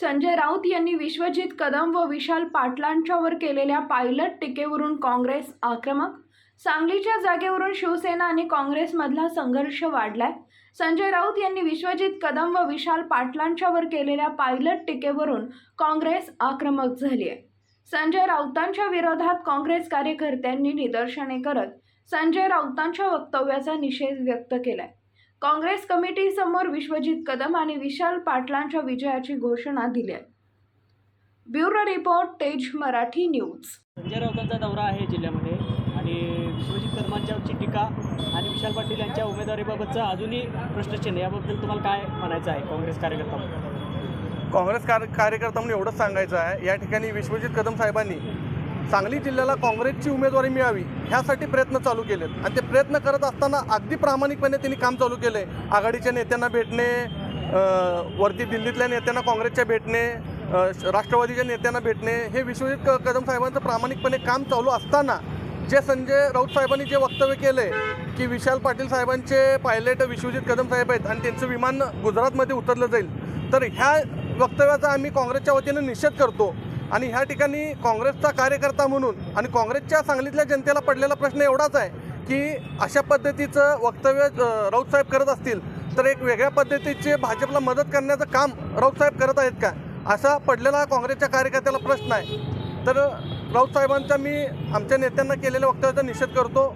संजय राऊत यांनी विश्वजित कदम व विशाल पाटलांच्यावर केलेल्या पायलट टीकेवरून काँग्रेस आक्रमक सांगलीच्या जागेवरून शिवसेना आणि काँग्रेसमधला संघर्ष वाढलाय. संजय राऊत यांनी विश्वजित कदम व विशाल पाटलांच्यावर केलेल्या पायलट टीकेवरून काँग्रेस आक्रमक झाली आहे संजय राऊतांच्या विरोधात काँग्रेस कार्यकर्त्यांनी निदर्शने करत संजय राऊतांच्या वक्तव्याचा निषेध व्यक्त केलाय. काँग्रेस कमिटी समोर विश्वजित कदम आणि विशाल पाटलांच्या विजयाची घोषणा दिली आहे. ब्युरो रिपोर्ट तेज मराठी न्यूज. संजय राऊतांचा दौरा आहे जिल्ह्यामध्ये आणि विश्वजित कर्मांच्यावरची टीका आणि विशाल पाटील यांच्या उमेदवारीबाबतचं अजूनही प्रश्नचिन्ह याबद्दल तुम्हाला काय म्हणायचं आहे काँग्रेस कार्यकर्ता? काँग्रेस कार कार्यकर्ता म्हणून एवढंच सांगायचं आहे. या ठिकाणी विश्वजित कदम साहेबांनी सांगली जिल्ह्याला काँग्रेसची उमेदवारी मिळावी ह्यासाठी प्रयत्न चालू केलेत. आणि ते प्रयत्न करत असताना अगदी प्रामाणिकपणे त्यांनी काम चालू केलं आहे आघाडीच्या नेत्यांना भेटणे वरती दिल्लीतल्या नेत्यांना काँग्रेसच्या भेटणे राष्ट्रवादीच्या नेत्यांना भेटणे हे विश्वजित कदम साहेबांचं प्रामाणिकपणे काम चालू असताना जे संजय राऊत साहेबांनी जे वक्तव्य केले की विशाल पाटील साहेबांचे पायलट विश्वजित कदम साहेब आहेत आणि त्यांचं विमान गुजरातमध्ये उतरलं जाईल. तर ह्या वक्तव्याचा आम्ही काँग्रेसच्या वतीनं निषेध करतो. आणि ह्या ठिकाणी काँग्रेसचा कार्यकर्ता म्हणून आणि काँग्रेसच्या सांगलीतल्या जनतेला पडलेला प्रश्न एवढाच आहे की अशा पद्धतीचं वक्तव्य राऊतसाहेब राऊत साहेब करत असतील तर एक वेगळ्या पद्धतीचे भाजपला मदत करण्याचं काम राऊत साहेब करत आहेत का? असा पडलेला काँग्रेसच्या कार्यकर्त्याला प्रश्न आहे. तर राऊतसाहेबांचा मी आमच्या नेत्यांना केलेल्या वक्तव्याचा निषेध करतो.